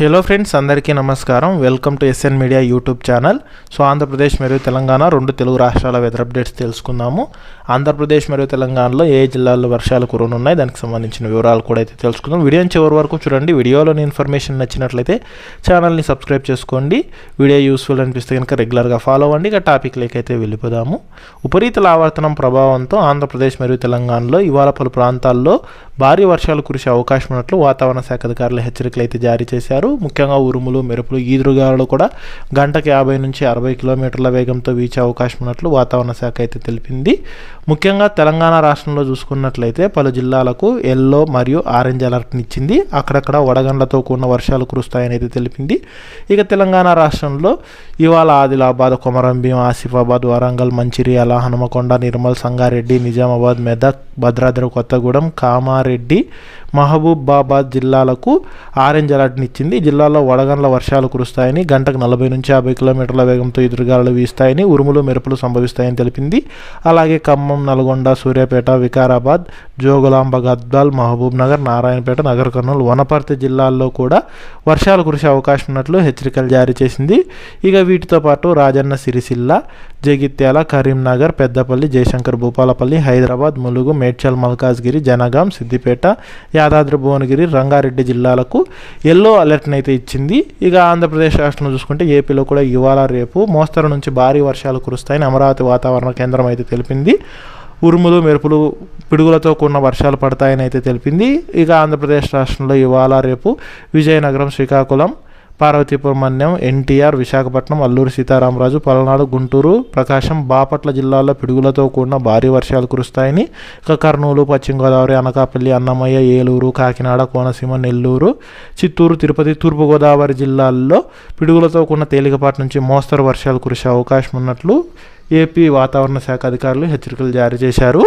Hello friends అందరికీ నమస్కారం. Welcome to SN media YouTube channel. So Andhra Pradesh మరియు తెలంగాణ రెండు తెలుగు రాష్ట్రాల వెదర్ అప్డేట్స్ తెలుసుకుందాము. ఆంధ్రప్రదేశ్ మరియు తెలంగాణలో ఏ జిల్లాల్లో వర్షాలు కురనున్నాయి దానికి సంబంధించిన వివరాలు కూడా అయితే తెలుసుకుందాం. వీడియోని చివరి వరకు చూడండి. వీడియోలోని ఇన్ఫర్మేషన్ నచ్చినట్లయితే ఛానల్ని సబ్స్క్రైబ్ చేసుకోండి. వీడియో యూస్ఫుల్ అనిపిస్తే కనుక రెగ్యులర్గా ఫాలో అవ్వండి. ఇక టాపిక్ అయితే వెళ్ళిపోదాము. ఉపరితల ఆవర్తనం ప్రభావంతో ఆంధ్రప్రదేశ్ మరియు తెలంగాణలో ఇవాళ పలు ప్రాంతాల్లో భారీ వర్షాలు కురిసే అవకాశం ఉన్నట్లు వాతావరణ శాఖ అధికారులు హెచ్చరికలు అయితే జారీ చేశారు. ముఖ్యంగా ఉరుములు మెరుపులు ఈదురుగాలు కూడా గంటకు యాభై నుంచి అరవై కిలోమీటర్ల వేగంతో వీచే అవకాశం ఉన్నట్లు వాతావరణ శాఖ అయితే తెలిపింది. ముఖ్యంగా తెలంగాణ రాష్ట్రంలో చూసుకున్నట్లయితే పలు జిల్లాలకు ఎల్లో మరియు ఆరెంజ్ అలర్ట్ని ఇచ్చింది. అక్కడక్కడ వడగండ్లతో కూడిన వర్షాలు కురుస్తాయని అయితే తెలిపింది. ఇక తెలంగాణ రాష్ట్రంలో ఇవాళ ఆదిలాబాద్ కొమరంభీం ఆసిఫాబాద్ వరంగల్ మంచిర్యాల హనుమకొండ నిర్మల్ సంగారెడ్డి నిజామాబాద్ మెదక్ భద్రాద్రి కొత్తగూడెం కామారెడ్డి మహబూబాబాద్ జిల్లాలకు ఆరెంజ్ అలర్ట్ని ఇచ్చింది జిల్లాలో వడగండ్ల వర్షాలు కురుస్తాయని గంటకు నలభై నుంచి యాభై కిలోమీటర్ల వేగంతో ఎదురుగాలు వీస్తాయని ఉరుములు మెరుపులు సంభవిస్తాయని తెలిపింది. అలాగే ఖమ్మం నల్గొండ సూర్యాపేట వికారాబాద్ జోగులాంబ గద్వాల్ మహబూబ్ నగర్ నారాయణపేట నగర్ కర్నూలు వనపర్తి జిల్లాల్లో కూడా వర్షాలు కురిసే అవకాశం ఉన్నట్లు హెచ్చరికలు జారీ చేసింది. ఇక వీటితో పాటు రాజన్న సిరిసిల్ల జగిత్యాల కరీంనగర్ పెద్దపల్లి జయశంకర్ భూపాలపల్లి హైదరాబాద్ ములుగు మే మేడ్చల్ మల్కాజ్గిరి జనగాం సిద్దిపేట యాదాద్రి భువనగిరి రంగారెడ్డి జిల్లాలకు ఎల్లో అలర్ట్ని అయితే ఇచ్చింది. ఇక ఆంధ్రప్రదేశ్ రాష్ట్రంలో చూసుకుంటే ఏపీలో కూడా ఇవాళ రేపు మోస్తరు నుంచి భారీ వర్షాలు కురుస్తాయని అమరావతి వాతావరణ కేంద్రం అయితే తెలిపింది. ఉరుములు మెరుపులు పిడుగులతో కూడిన వర్షాలు పడతాయని అయితే తెలిపింది. ఇక ఆంధ్రప్రదేశ్ రాష్ట్రంలో ఇవాళ రేపు విజయనగరం శ్రీకాకుళం పార్వతీపురమన్యం ఎన్టీఆర్ విశాఖపట్నం అల్లూరు సీతారామరాజు పలనాడు గుంటూరు ప్రకాశం బాపట్ల జిల్లాల్లో పిడుగులతో కూడిన భారీ వర్షాలు కురుస్తాయని ఇక కర్నూలు పశ్చిమ గోదావరి అనకాపల్లి అన్నమయ్య ఏలూరు కాకినాడ కోనసీమ నెల్లూరు చిత్తూరు తిరుపతి తూర్పుగోదావరి జిల్లాల్లో పిడుగులతో కూడిన తేలికపాటి నుంచి మోస్తరు వర్షాలు కురిసే అవకాశం ఉన్నట్లు ఏపీ వాతావరణ శాఖ అధికారులు హెచ్చరికలు జారీ చేశారు.